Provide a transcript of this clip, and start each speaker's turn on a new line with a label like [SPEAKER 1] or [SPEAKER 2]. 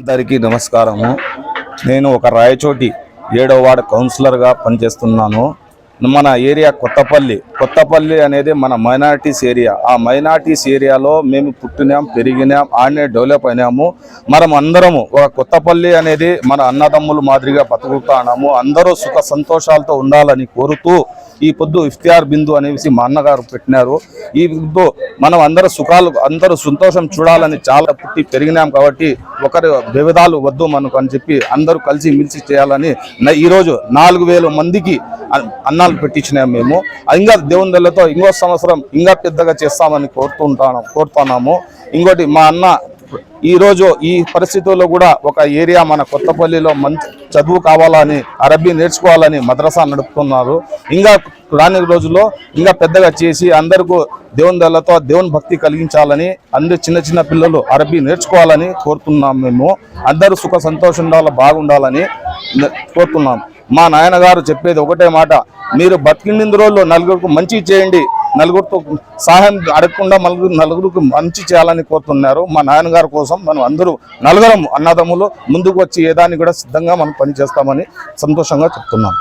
[SPEAKER 1] అందరికీ నమస్కారము. నేను ఒక రాయచోటి ఏడో వార్డు కౌన్సిలర్గా పనిచేస్తున్నాను. మన ఏరియా కొత్తపల్లి. కొత్తపల్లి అనేది మన మైనారిటీస్ ఏరియా. ఆ మైనార్టీస్ ఏరియాలో మేము పుట్టినాం పెరిగినాం ఆడనే డెవలప్ అయినాము. మనం అందరము ఒక కొత్తపల్లి అనేది మన అన్నదమ్ములు మాదిరిగా బతుకుతున్నాము అందరూ సుఖ సంతోషాలతో ఉండాలని కోరుతూ ఈ పొద్దు ఇఫ్తియార్ బిందు అనేసి మా అన్నగారు పెట్టినారు. ఈ పొద్దు మనం అందరూ సుఖాలు అందరూ సంతోషం చూడాలని చాలా పుట్టి పెరిగినాం కాబట్టి ఒకరి వివిధాలు వద్దు మనకు అని చెప్పి అందరూ కలిసి మిలిచి చేయాలని ఈరోజు నాలుగు వేల మందికి అన్నాలు పెట్టించినాం మేము. ఇంకా దేవుని దళ్ళతో ఇంకో సంవత్సరం ఇంకా పెద్దగా చేస్తామని కోరుతుంటాను కోరుతున్నాము. ఇంకోటి మా అన్న ఈరోజు ఈ పరిస్థితుల్లో కూడా ఒక ఏరియా మన కొత్తపల్లిలో మంచి చదువు కావాలని అరబీ నేర్చుకోవాలని మద్రసా నడుపుతున్నారు. ఇంకా రాని రోజుల్లో ఇంకా పెద్దగా చేసి అందరికీ దేవుని దళ్ళతో దేవుని భక్తి కలిగించాలని అందరు చిన్న చిన్న పిల్లలు అరబీ నేర్చుకోవాలని కోరుతున్నాం మేము. అందరూ సుఖ సంతోషం ఉండాలి బాగుండాలని కోరుతున్నాం. మా నాయనగారు చెప్పేది ఒకటే మాట. మీరు బతికిండి రోజుల్లో నలుగురికి మంచి చేయండి నలుగురితో సహాయం అడగకుండా నలుగురు నలుగురికి మంచి చేయాలని కోరుతున్నారు. మా నాయనగారు కోసం మనం అందరూ నలుగురం అన్నదమ్ములు ముందుకు వచ్చి ఏదాన్ని కూడా సిద్ధంగా మనం పనిచేస్తామని సంతోషంగా చెప్తున్నాం.